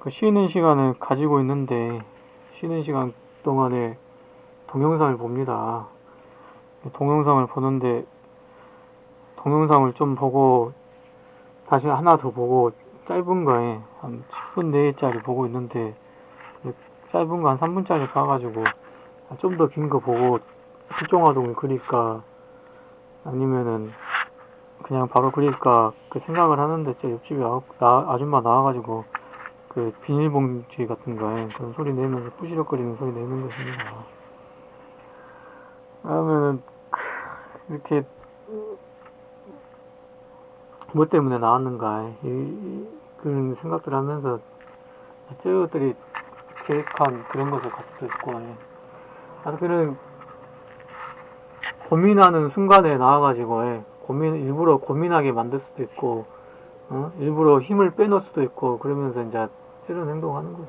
그 쉬는 시간을 가지고 있는데 쉬는 시간 동안에 동영상을 봅니다. 동영상을 보는데 동영상을 좀 보고 다시 하나 더 보고 짧은 거에 한 10분 내외짜리 보고 있는데 그 짧은 거 한 3분짜리 봐가지고 좀 더 긴 거 보고 실종아동을 그릴까 아니면은 그냥 바로 그릴까 그 생각을 하는데 제 옆집에 아, 나, 아줌마 나와가지고 그 비닐봉지 같은 거에 그런 소리 내면서 부시럭거리는 소리 내는 것입니다. 그러면은 이렇게 뭐 때문에 나왔는가 이, 이- 그런 생각들 하면서 저것들이 계획한 그런 것을 수 있고 그런 고민하는 순간에 나와가지고 예. 고민 일부러 고민하게 만들 수도 있고 어? 일부러 힘을 빼놓을 수도 있고 그러면서 이제 이런 행동하는 거예요.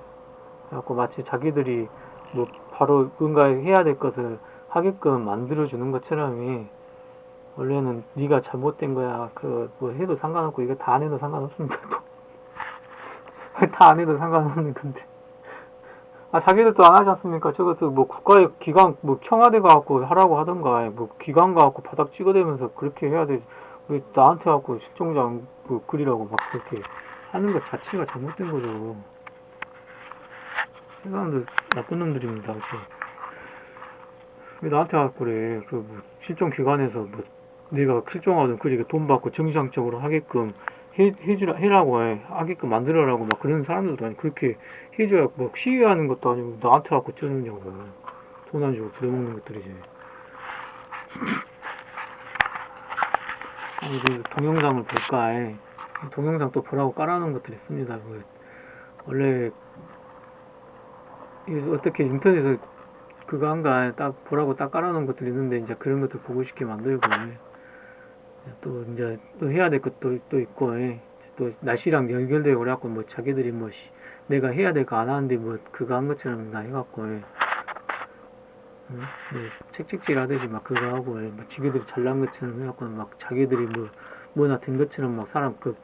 그래갖고 마치 자기들이 뭐 바로 뭔가 해야 될 것을 하게끔 만들어주는 것처럼이 원래는 네가 잘못된 거야. 그 뭐 해도 상관없고 이거 다 안 해도 상관없습니다. 다 안 해도 상관없는 건데. 아 자기들 도 안 하지 않습니까? 저것도 뭐 국가의 기관 뭐 청와대 가갖고 하라고 하던가 뭐 기관 가갖고 바닥 찍어대면서 그렇게 해야 되지. 왜 나한테 갖고 실종장 뭐 그리라고 막 그렇게 하는 것 자체가 잘못된 거죠. 이 사람들 나쁜 놈들입니다. 그왜 나한테 갖고 그래? 그 뭐 실종 기관에서 뭐 네가 실종하든 그리게 돈 받고 정상적으로 하게끔 해, 해주라, 해라고 해. 하게끔 만들어라고 막 그런 사람들도 아니 그렇게 해줘야 뭐 시위하는 것도 아니고 나한테 갖고 쩌느냐고. 돈안 주고 부려먹는 것들이지. 아니, 그 동영상을 볼까 해. 동영상 또 보라고 깔아놓은 것들이 있습니다. 그 원래 어떻게 인터넷에 그거 한가 딱 보라고 딱 깔아놓은 것들이 있는데 이제 그런 것들 보고 싶게 만들고 예. 또 이제 또 해야 될 것도 또 있고 예. 또 날씨랑 연결되어 그래갖고 뭐 자기들이 뭐 씨, 내가 해야 될 거 안 하는데 뭐 그거 한 것처럼 나 해갖고 예. 응? 뭐 책찍질 하듯이 막 그거 하고 예. 뭐 지기들이 잘난 것처럼 해갖고 막 자기들이 뭐 뭐나 된 것처럼 막 사람 그 어,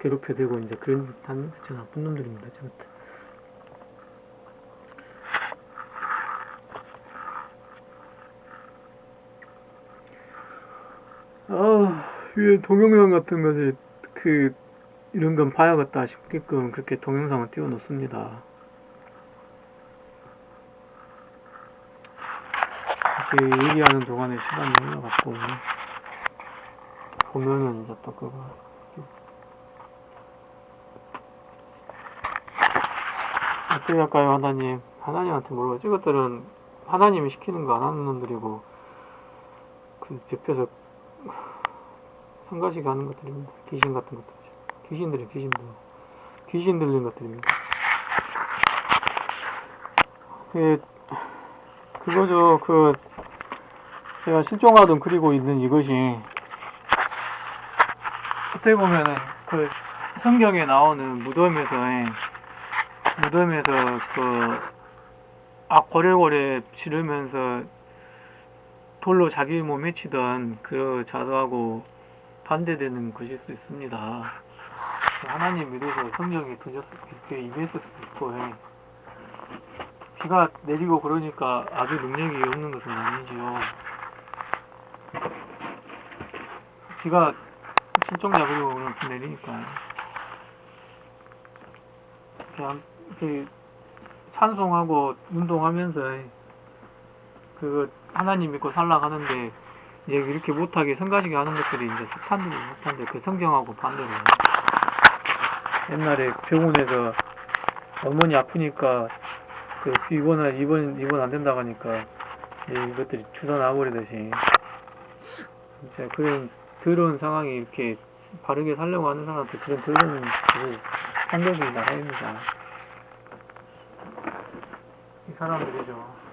괴롭혀대고 이제 그런 짓 하는 거 나쁜 놈들입니다 저것들 아, 이 동영상 같은 것이 그 이런 건 봐야겠다 싶게끔 그렇게 동영상을 띄워놓습니다. 이렇게 얘기하는 동안에 시간이 흘러갔고 보면은 이제 또 그거 어떻게 할까요 하나님 하나님한테 물어봐 이것들은 하나님이 시키는 거 안 하는 놈들이고 그 옆에서 성가시 가는 것들입니다. 귀신 같은 것들이죠. 귀신들이 귀신들. 귀신 들린 것들입니다. 그, 그거죠. 그, 제가 실종하던 그리고 있는 이것이, 어떻게 보면은, 그, 성경에 나오는 무덤에서의, 무덤에서 그, 악 고래고래 지르면서 돌로 자기 몸에 치던 그 자도하고 반대되는 것일 수 있습니다. 하나님 믿어서 성경에 드셨을 때 임했을 수도 있고 해. 비가 내리고 그러니까 아주 능력이 없는 것은 아니지요. 비가 실종자 그리고 오늘 비 내리니까 그냥 그 찬송하고 운동하면서 그 하나님 믿고 살라가는데 이제 이렇게 못하게 성가시게 하는 것들이 이제 사탄들이 못한데 그 성경하고 반대로. 옛날에 병원에서 어머니 아프니까 그 입원 입원 입원 안 된다고 하니까 이것들이 주사 놔버리듯이. 진짜 그런 더러운 상황이 이렇게 바르게 살려고 하는 사람한테 그런 더러운 그 한국이 나라입니다. 이 사람들이죠.